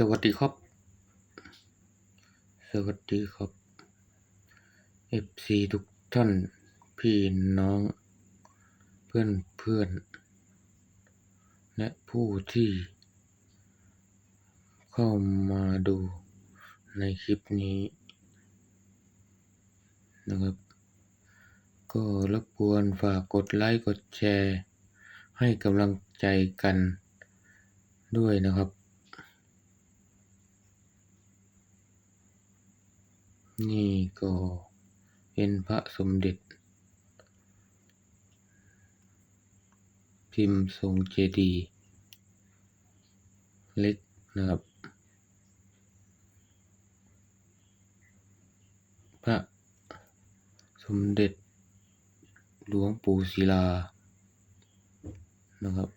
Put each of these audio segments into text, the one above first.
สวัสดีครับ สวัสดีครับ FC ทุกท่าน พี่น้อง เพื่อนเพื่อน และผู้ที่ เข้ามาดูในคลิปนี้นะครับ ก็รบกวนฝากกดไลค์ กดแชร์ ให้กำลังใจกันด้วยนะครับ นี่ก็เป็นพระสมเด็จ พิมพ์ทรงเจดีย์เล็กนะครับ พระสมเด็จหลวงปู่ศิลานะครับ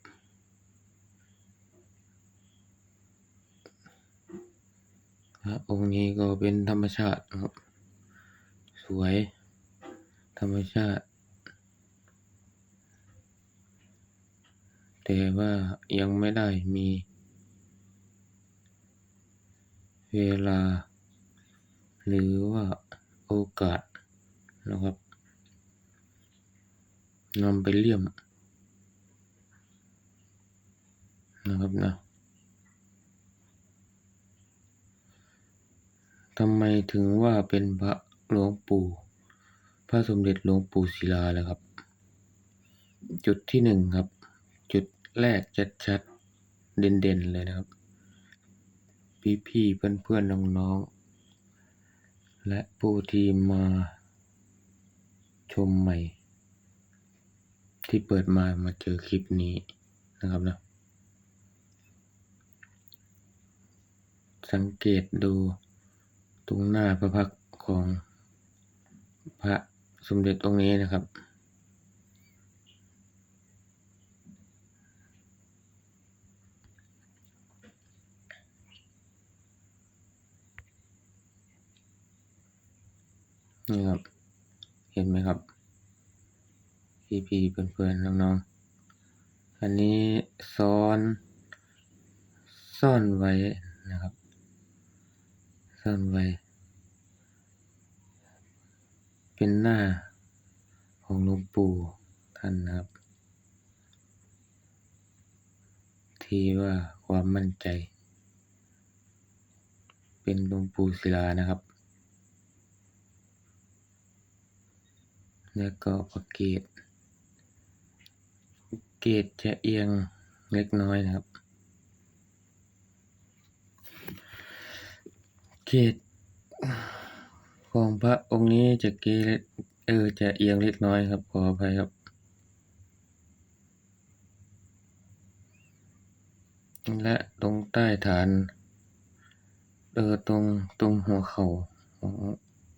พระองค์นี้ก็เป็นธรรมชาตินะครับ สวย ธรรมชาติ แต่ว่ายังไม่ได้มี เวลา หรือว่าโอกาสนะครับนำไปเลี่ยมนะครับนะ ทำไมถึงว่าเป็นพระหลวงปู่ พระสมเด็จหลวงปู่ศิลาล่ะครับ จุดที่หนึ่งครับ จุดแรกชัดๆเด่นๆเลยนะครับ พี่ๆเพื่อนๆน้องๆและผู้ที่มาชมใหม่ ที่เปิดมามาเจอคลิปนี้นะครับนะสังเกตดู ตรงหน้าพระพักของพระสมเด็จองค์นี้นะครับ นี่ครับ เห็นไหมครับพี่ๆเพื่อนๆน้องๆอันนี้ซ้อน ซ่อนไว้นะครับ ซ่อนไว้ เป็นหน้าของหลวงปู่ท่านนะครับ ที่ว่าความมั่นใจ เป็นหลวงปู่ศิลานะครับ แล้วก็ประเกต เกตจะเอียงเล็กน้อยนะครับ เกตของพระองค์นี้จะเกตเออจะเอียงเล็กน้อยครับขออภัยครับและตรงใต้ฐาน เออตรงตรงหัวเข่าของ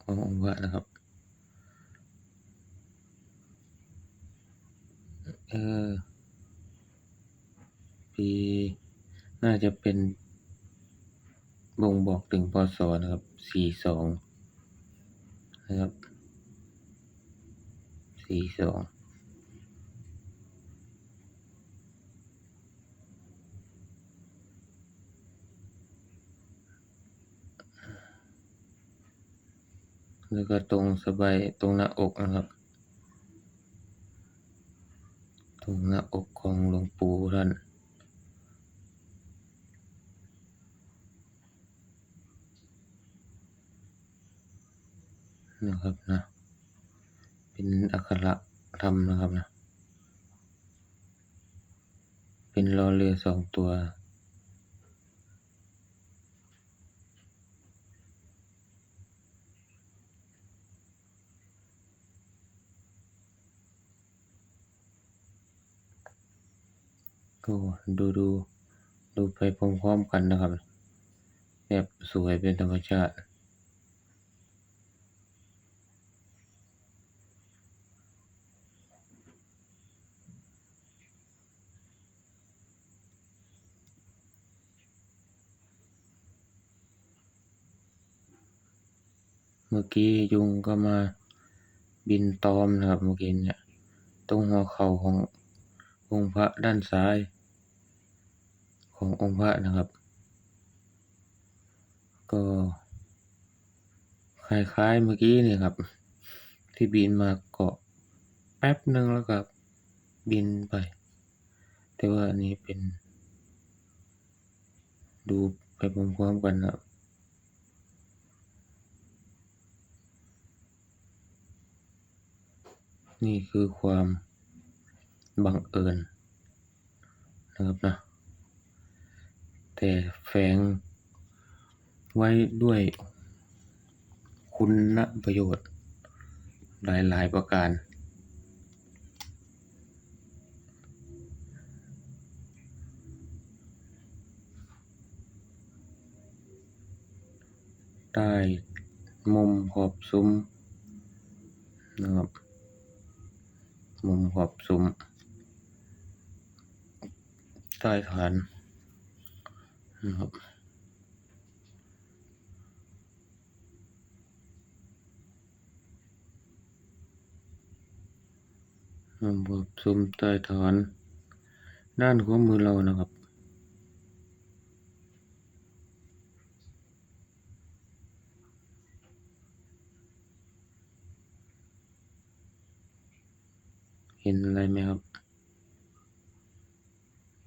ขององค์พระนะครับ เออปีน่าจะเป็น บ่งบอกถึงพศนะครับสี่สองนะครับสี่สองแล้วก็ตรงสบายตรงหน้าอกนะครับ ตรงหน้าอกของหลวงปู่ท่าน นะครับนะ เป็นอักขระธรรมนะครับนะ เป็นรอเรือสองตัว ก็ดูดูดูไปพร้อมๆกันนะครับ แบบสวยเป็นธรรมชาติ เมื่อกี้ยุงก็มาบินตอมนะครับเมื่อกี้เนี่ย ตรงหัวเข่าขององค์พระด้านซ้าย ขององค์พระนะครับ ก็คล้ายๆเมื่อกี้เนี่ยครับ ที่บินมาเกาะแป๊บหนึ่งแล้วก็บินไป แต่ว่าอันนี้เป็น ดูไปพร้อมๆกันนะ นี่คือความบังเอิญนะครับนะ แต่แฝงไว้ด้วยคุณประโยชน์ หลาย ๆ ประการ ใต้มุมขอบซุ้มนะครับ มุมขอบซุ้มใต้ฐานนะครับมุมขอบซุ้มใต้ฐาน ด้านขวามือเรานะครับ อะไรไหมครับ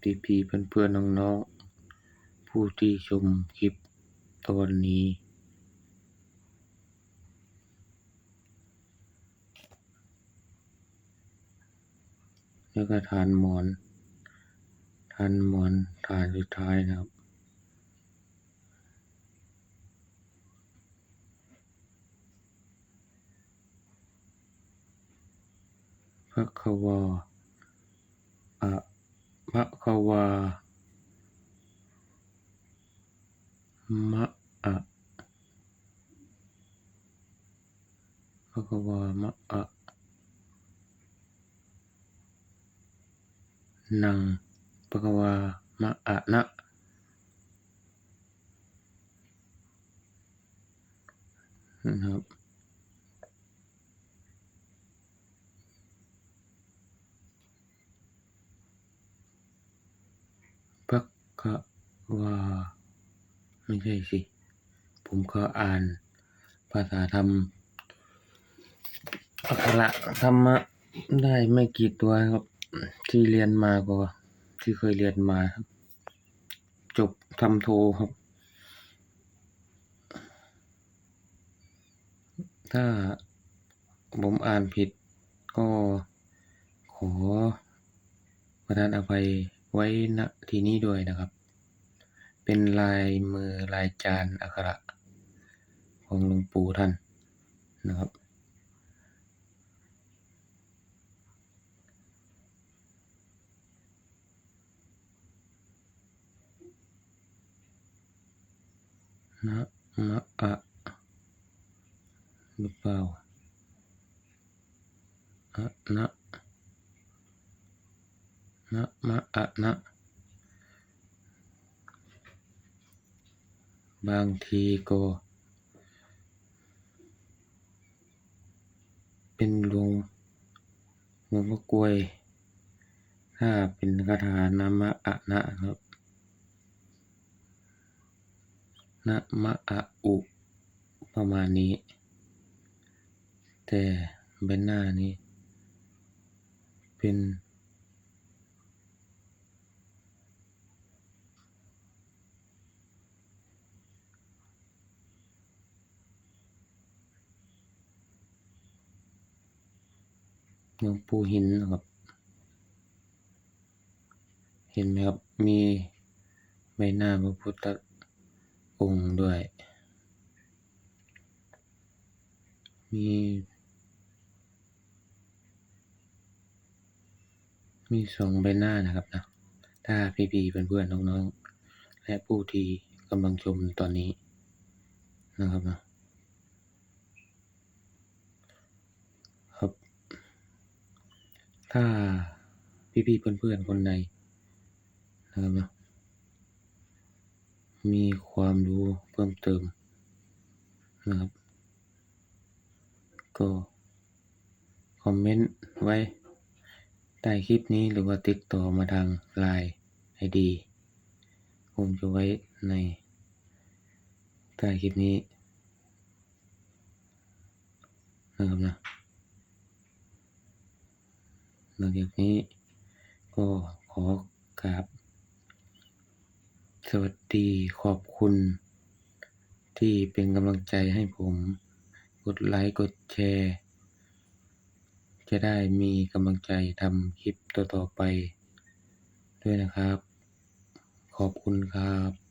พี่พี่เพื่อนเพื่อนน้องๆ ผู้ที่ชมคลิปตอนนี้ แล้วก็ทานหมอน ทานหมอนทานสุดท้ายนะครับ พระควาอะพระความะอะพระความะอะนังพระความะอะนะนะครับ พระค ว่าไม่ใช่สิ ผมก็อ่านภาษาธรรมอักระธรรมะได้ไม่กี่ตัวครับ ที่เรียนมาก็ที่เคยเรียนมาครับ จบทำโทครับ ถ้าผมอ่านผิดก็ขอประทานอภัยไว้ณที่นี้ด้วยนะครับ เป็นลายมือลายจานอักขระของหลวงปู่ท่านนะครับ นะมะอะหรือเปล่าอะนะนะมะอะนะ บางทีก็ เป็นหลวงหลวงพ่อกล้วย ถ้าเป็นคาถานามะอะนะครับนะมะอะอุ ประมาณนี้ แต่ใบหน้านี้ เป็น หลวงปู่หินนะครับ เห็นไหมครับ มีใบหน้าพระพุทธองค์ด้วย มี มีสองใบหน้านะครับนะ ถ้าพี่ๆเพื่อนๆน้องๆ และผู้ที่กำลังชมตอนนี้นะครับนะ ครับ ถ้าพี่ๆเพื่อนๆคนใดนะครับมีความรู้เพิ่มเติมนะครับ ก็คอมเมนต์ไว้ใต้คลิปนี้หรือว่าติดต่อมาทางไลน์ไอดีผมจะไว้ในใต้คลิปนี้นะครับนะ หลังจากนี้ก็ขอกราบสวัสดีขอบคุณ ที่เป็นกำลังใจให้ผม กดไลค์กดแชร์ จะได้มีกำลังใจทำคลิปต่อๆไป ด้วยนะครับ ขอบคุณครับ